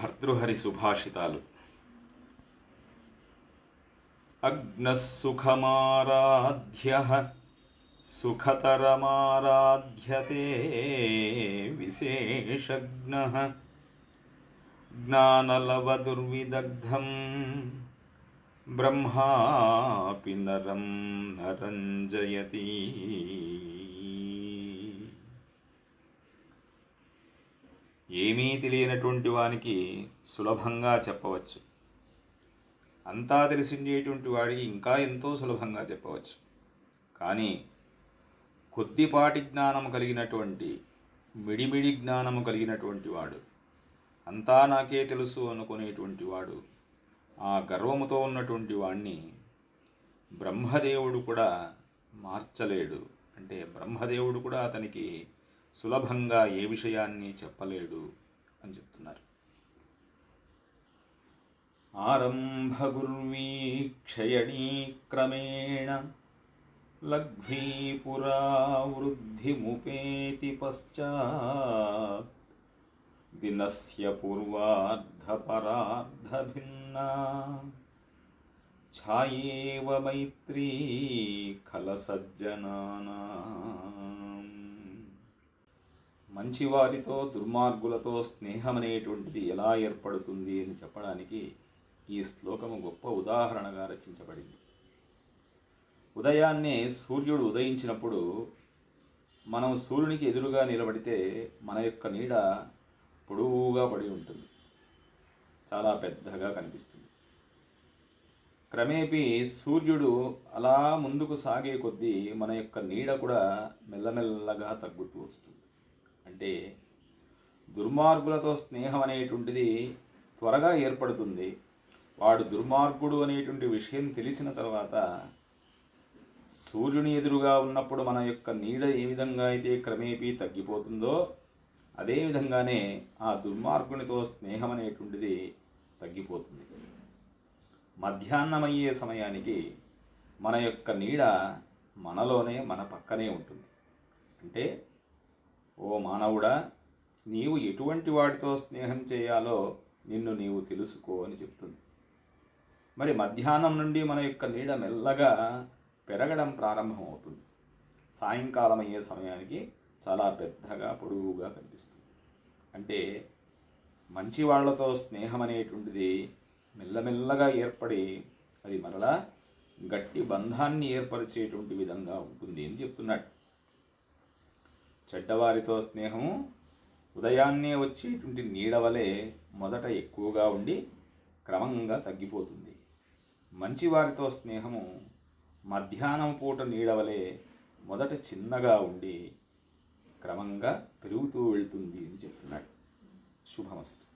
భర్తృహరి సుభాషితాలు. అగ్నసుఖమారాధ్య సుఖతరమారాధ్యతే విశేషజ్ఞ జ్ఞానలవదుర్విదగ్ధం బ్రహ్మాపి నరం నరంజయతి ఏమీ తెలియనటువంటి వానికి సులభంగా చెప్పవచ్చు. అంతా తెలిసిండేటువంటి వాడికి ఇంకా ఎంతో సులభంగా చెప్పవచ్చు. కానీ కొద్దిపాటి జ్ఞానము కలిగినటువంటి మిడిమిడి జ్ఞానము కలిగినటువంటి వాడు అంతా నాకే తెలుసు అనుకునేటువంటి వాడు ఆ గర్వముతో ఉన్నటువంటి వాణ్ణి బ్రహ్మదేవుడు కూడా మార్చలేడు. అంటే బ్రహ్మదేవుడు కూడా అతనికి సులభంగా ఏ విషయాన్ని చెప్పలేడు అని చెప్తున్నారు. ఆరంభగుర్వీక్షయణీ క్రమేణ లఘ్వీ వృద్ధిముపేతి పశ్చాత్ దినస్య పూర్వార్ధపరార్ధభిన్నా ఛాయేవ మైత్రీ ఖల సజ్జనానాం మంచివారితో దుర్మార్గులతో స్నేహం అనేటువంటిది ఎలా ఏర్పడుతుంది అని చెప్పడానికి ఈ శ్లోకము గొప్ప ఉదాహరణగా రచించబడింది. ఉదయాన్నే సూర్యుడు ఉదయించినప్పుడు మనం సూర్యునికి ఎదురుగా నిలబడితే మన యొక్క నీడ పొడవుగా పడి ఉంటుంది. చాలా పెద్దగా కనిపిస్తుంది. క్రమేపీ సూర్యుడు అలా ముందుకు సాగే కొద్దీ మన యొక్క నీడ కూడా మెల్లమెల్లగా తగ్గుతూ వస్తుంది. అంటే దుర్మార్గులతో స్నేహం అనేటువంటిది త్వరగా ఏర్పడుతుంది. వాడు దుర్మార్గుడు అనేటువంటి విషయం తెలిసిన తర్వాత సూర్యుని ఎదురుగా ఉన్నప్పుడు మన యొక్క నీడ ఏ విధంగా అయితే క్రమేపీ తగ్గిపోతుందో అదే విధంగానే ఆ దుర్మార్గునితో స్నేహం అనేటువంటిది తగ్గిపోతుంది. మధ్యాహ్నమయ్యే సమయానికి మన యొక్క నీడ మనలోనే మన పక్కనే ఉంటుంది. అంటే ఓ మానవుడా నీవు ఎటువంటి వాడితో స్నేహం చేయాలో నిన్ను నీవు తెలుసుకో అని చెప్తుంది. మరి మధ్యాహ్నం నుండి మన యొక్క నీడ మెల్లగా పెరగడం ప్రారంభమవుతుంది. సాయంకాలం అయ్యే సమయానికి చాలా పెద్దగా పొడుగుగా కనిపిస్తుంది. అంటే మంచి వాళ్ళతో స్నేహం అనేటువంటిది మెల్లమెల్లగా ఏర్పడి అది మరలా గట్టి బంధాన్ని ఏర్పరిచేటువంటి విధంగా ఉంటుంది అని చెప్తున్నాడు. చెడ్డవారితో స్నేహం ఉదయాన్నే వచ్చేటువంటి నీడ వలె మొదట ఎక్కువగా ఉండి క్రమంగా తగ్గిపోతుంది. మంచివారితో స్నేహము మధ్యాహ్నం పూట నీడ వలె మొదట చిన్నగా ఉండి క్రమంగా పెరుగుతూ వెళ్తుంది అని చెప్తున్నాడు. శుభమస్తు.